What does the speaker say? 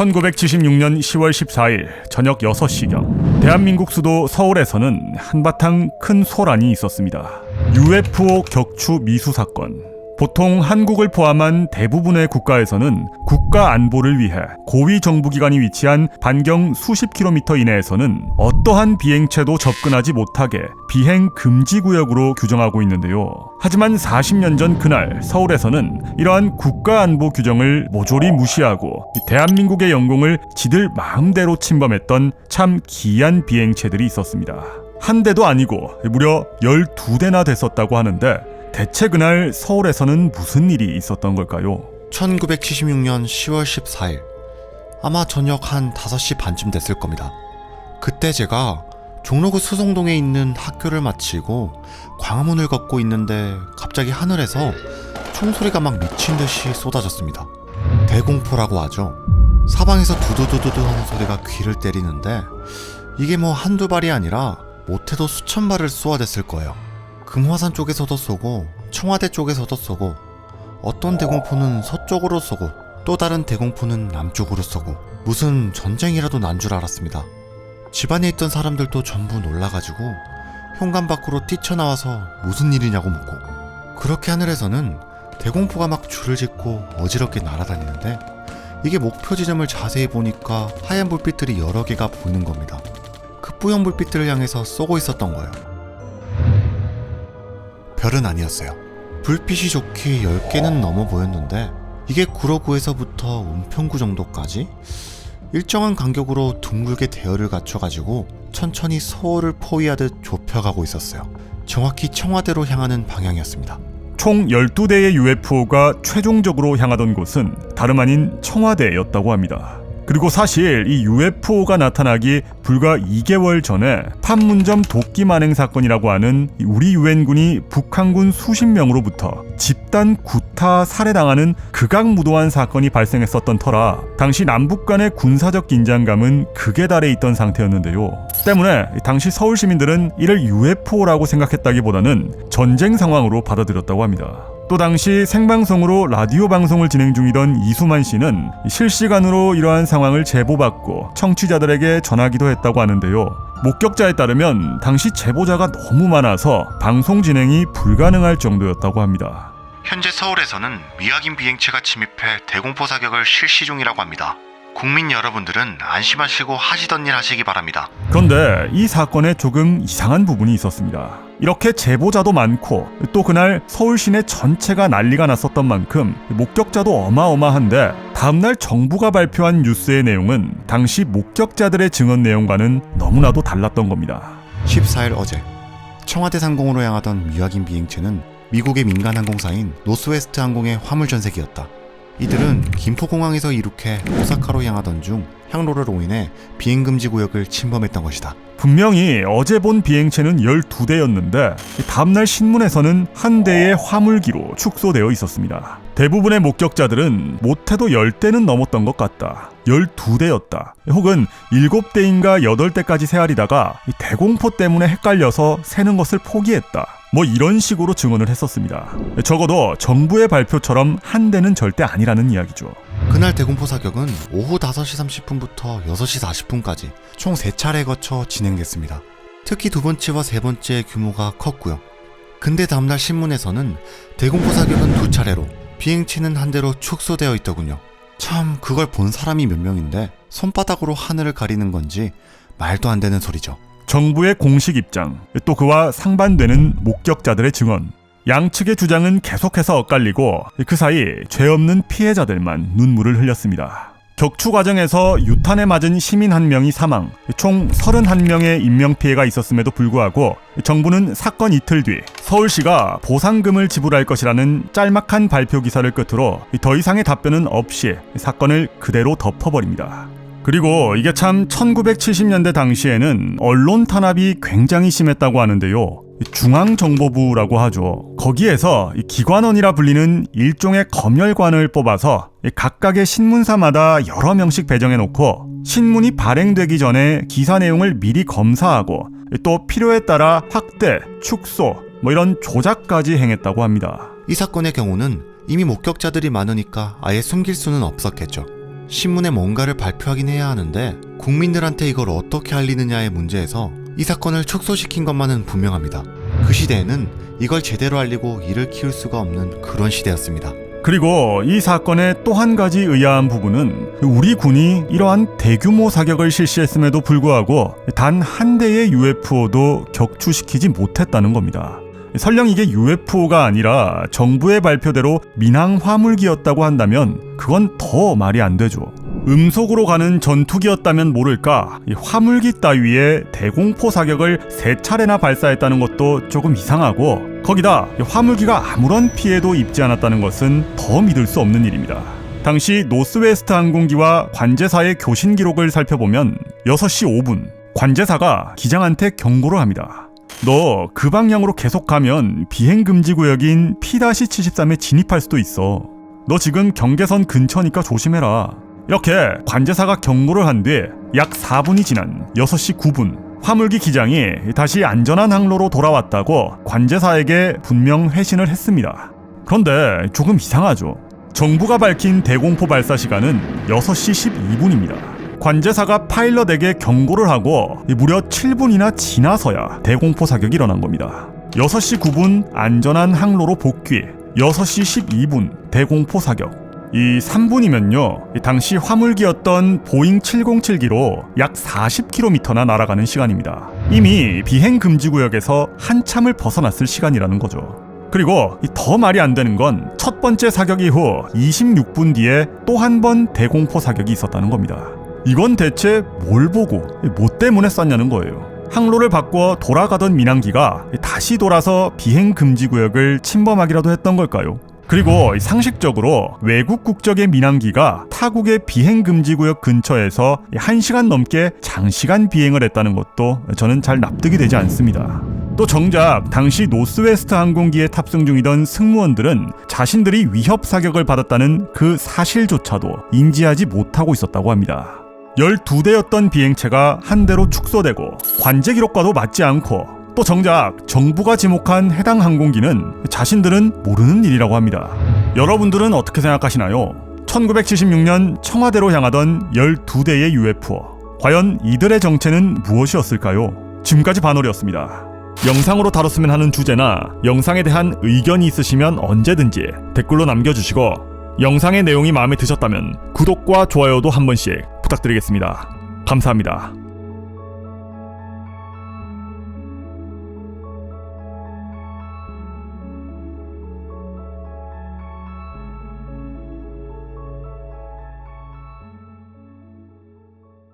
1976년 10월 14일 저녁 6시경 대한민국 수도 서울에서는 한바탕 큰 소란이 있었습니다. UFO 격추 미수 사건. 보통 한국을 포함한 대부분의 국가에서는 국가 안보를 위해 고위 정부기관이 위치한 반경 수십 킬로미터 이내에서는 어떠한 비행체도 접근하지 못하게 비행 금지 구역으로 규정하고 있는데요. 하지만 40년 전 그날 서울에서는 이러한 국가 안보 규정을 모조리 무시하고 대한민국의 영공을 지들 마음대로 침범했던 참 기이한 비행체들이 있었습니다. 한 대도 아니고 무려 12대나 됐었다고 하는데 대체 그날 서울에서는 무슨 일이 있었던 걸까요? 1976년 10월 14일 아마 저녁 한 5시 반쯤 됐을 겁니다. 그때 제가 종로구 수성동에 있는 학교를 마치고 광화문을 걷고 있는데 갑자기 하늘에서 총소리가 막 미친 듯이 쏟아졌습니다. 대공포라고 하죠. 사방에서 두두두두두 하는 소리가 귀를 때리는데 이게 뭐 한두 발이 아니라 못해도 수천 발을 쏘아댔을 거예요. 금화산 쪽에서도 쏘고 청와대 쪽에서도 쏘고 어떤 대공포는 서쪽으로 쏘고 또 다른 대공포는 남쪽으로 쏘고 무슨 전쟁이라도 난 줄 알았습니다. 집안에 있던 사람들도 전부 놀라가지고 현관 밖으로 뛰쳐나와서 무슨 일이냐고 묻고 그렇게 하늘에서는 대공포가 막 줄을 짓고 어지럽게 날아다니는데 이게 목표 지점을 자세히 보니까 하얀 불빛들이 여러 개가 보이는 겁니다. 그 뿌연 불빛들을 향해서 쏘고 있었던 거예요. 별은 아니었어요. 불빛이 좋게 10개는 넘어 보였는데 이게 구로구에서부터 은평구 정도까지 일정한 간격으로 둥글게 대열을 갖춰가지고 천천히 서울을 포위하듯 좁혀가고 있었어요. 정확히 청와대로 향하는 방향이었습니다. 총 12대의 UFO가 최종적으로 향하던 곳은 다름 아닌 청와대였다고 합니다. 그리고 사실 이 UFO가 나타나기 불과 2개월 전에 판문점 도끼 만행 사건이라고 하는 우리 유엔군이 북한군 수십 명으로부터 집단 구타 살해당하는 극악무도한 사건이 발생했었던 터라 당시 남북 간의 군사적 긴장감은 극에 달해 있던 상태였는데요. 때문에 당시 서울 시민들은 이를 UFO라고 생각했다기보다는 전쟁 상황으로 받아들였다고 합니다. 또 당시 생방송으로 라디오 방송을 진행 중이던 이수만 씨는 실시간으로 이러한 상황을 제보받고 청취자들에게 전하기도 했다고 하는데요. 목격자에 따르면 당시 제보자가 너무 많아서 방송 진행이 불가능할 정도였다고 합니다. 현재 서울에서는 미확인 비행체가 침입해 대공포 사격을 실시 중이라고 합니다. 국민 여러분들은 안심하시고 하시던 일 하시기 바랍니다. 그런데 이 사건에 조금 이상한 부분이 있었습니다. 이렇게 제보자도 많고 또 그날 서울 시내 전체가 난리가 났었던 만큼 목격자도 어마어마한데 다음날 정부가 발표한 뉴스의 내용은 당시 목격자들의 증언 내용과는 너무나도 달랐던 겁니다. 14일 어제 청와대 상공으로 향하던 미확인 비행체는 미국의 민간 항공사인 노스웨스트 항공의 화물 전세기였다. 이들은 김포공항에서 이륙해 오사카로 향하던 중 항로를 오인해 비행 금지 구역을 침범했던 것이다. 분명히 어제 본 비행체는 12대였는데 다음날 신문에서는 한 대의 화물기로 축소되어 있었습니다. 대부분의 목격자들은 못해도 10대는 넘었던 것 같다. 12대였다. 혹은 7대인가 8대까지 세알이다가 대공포 때문에 헷갈려서 세는 것을 포기했다. 뭐 이런 식으로 증언을 했었습니다. 적어도 정부의 발표처럼 한 대는 절대 아니라는 이야기죠. 그날 대공포 사격은 오후 5시 30분부터 6시 40분까지 총 3차례 거쳐 진행됐습니다. 특히 두 번째와 세 번째 규모가 컸고요. 근데 다음날 신문에서는 대공포 사격은 두 차례로 비행체는 한 대로 축소되어 있더군요. 참 그걸 본 사람이 몇 명인데 손바닥으로 하늘을 가리는 건지 말도 안 되는 소리죠. 정부의 공식 입장, 또 그와 상반되는 목격자들의 증언, 양측의 주장은 계속해서 엇갈리고 그 사이 죄 없는 피해자들만 눈물을 흘렸습니다. 격추 과정에서 유탄에 맞은 시민 한 명이 사망, 총 31명의 인명피해가 있었음에도 불구하고 정부는 사건 이틀 뒤 서울시가 보상금을 지불할 것이라는 짤막한 발표 기사를 끝으로 더 이상의 답변은 없이 사건을 그대로 덮어버립니다. 그리고 이게 참 1970년대 당시에는 언론 탄압이 굉장히 심했다고 하는데요. 중앙정보부라고 하죠. 거기에서 기관원이라 불리는 일종의 검열관을 뽑아서 각각의 신문사마다 여러 명씩 배정해 놓고 신문이 발행되기 전에 기사 내용을 미리 검사하고 또 필요에 따라 확대, 축소, 뭐 이런 조작까지 행했다고 합니다. 이 사건의 경우는 이미 목격자들이 많으니까 아예 숨길 수는 없었겠죠. 신문에 뭔가를 발표하긴 해야 하는데 국민들한테 이걸 어떻게 알리느냐의 문제에서 이 사건을 축소시킨 것만은 분명합니다. 그 시대에는 이걸 제대로 알리고 일을 키울 수가 없는 그런 시대였습니다. 그리고 이 사건의 또 한 가지 의아한 부분은 우리 군이 이러한 대규모 사격을 실시했음에도 불구하고 단 한 대의 UFO도 격추시키지 못했다는 겁니다. 설령 이게 UFO가 아니라 정부의 발표대로 민항 화물기였다고 한다면 그건 더 말이 안 되죠. 음속으로 가는 전투기였다면 모를까 이 화물기 따위에 대공포 사격을 세 차례나 발사했다는 것도 조금 이상하고 거기다 이 화물기가 아무런 피해도 입지 않았다는 것은 더 믿을 수 없는 일입니다. 당시 노스웨스트 항공기와 관제사의 교신 기록을 살펴보면 6시 5분 관제사가 기장한테 경고를 합니다. 너 그 방향으로 계속 가면 비행 금지 구역인 P-73에 진입할 수도 있어. 너 지금 경계선 근처니까 조심해라. 이렇게 관제사가 경고를 한 뒤 약 4분이 지난 6시 9분 화물기 기장이 다시 안전한 항로로 돌아왔다고 관제사에게 분명 회신을 했습니다. 그런데 조금 이상하죠. 정부가 밝힌 대공포 발사 시간은 6시 12분입니다. 관제사가 파일럿에게 경고를 하고 무려 7분이나 지나서야 대공포 사격이 일어난 겁니다. 6시 9분 안전한 항로로 복귀, 6시 12분 대공포 사격. 이 3분이면요, 당시 화물기였던 보잉 707기로 약 40km나 날아가는 시간입니다. 이미 비행 금지 구역에서 한참을 벗어났을 시간이라는 거죠. 그리고 이더 말이 안 되는 건 첫 번째 사격 이후 26분 뒤에 또 한 번 대공포 사격이 있었다는 겁니다. 이건 대체 뭘 보고 뭐 때문에 쐈냐는 거예요. 항로를 바꿔 돌아가던 민항기가 다시 돌아서 비행 금지 구역을 침범하기라도 했던 걸까요? 그리고 상식적으로 외국 국적의 민항기가 타국의 비행 금지 구역 근처에서 1시간 넘게 장시간 비행을 했다는 것도 저는 잘 납득이 되지 않습니다. 또 정작 당시 노스웨스트 항공기에 탑승 중이던 승무원들은 자신들이 위협 사격을 받았다는 그 사실조차도 인지하지 못하고 있었다고 합니다. 12대였던 비행체가 한 대로 축소되고 관제 기록과도 맞지 않고 또 정작 정부가 지목한 해당 항공기는 자신들은 모르는 일이라고 합니다. 여러분들은 어떻게 생각하시나요? 1976년 청와대로 향하던 12대의 UFO. 과연 이들의 정체는 무엇이었을까요? 지금까지 바놀이었습니다. 영상으로 다뤘으면 하는 주제나 영상에 대한 의견이 있으시면 언제든지 댓글로 남겨주시고 영상의 내용이 마음에 드셨다면 구독과 좋아요도 한 번씩 부탁드리겠습니다. 감사합니다.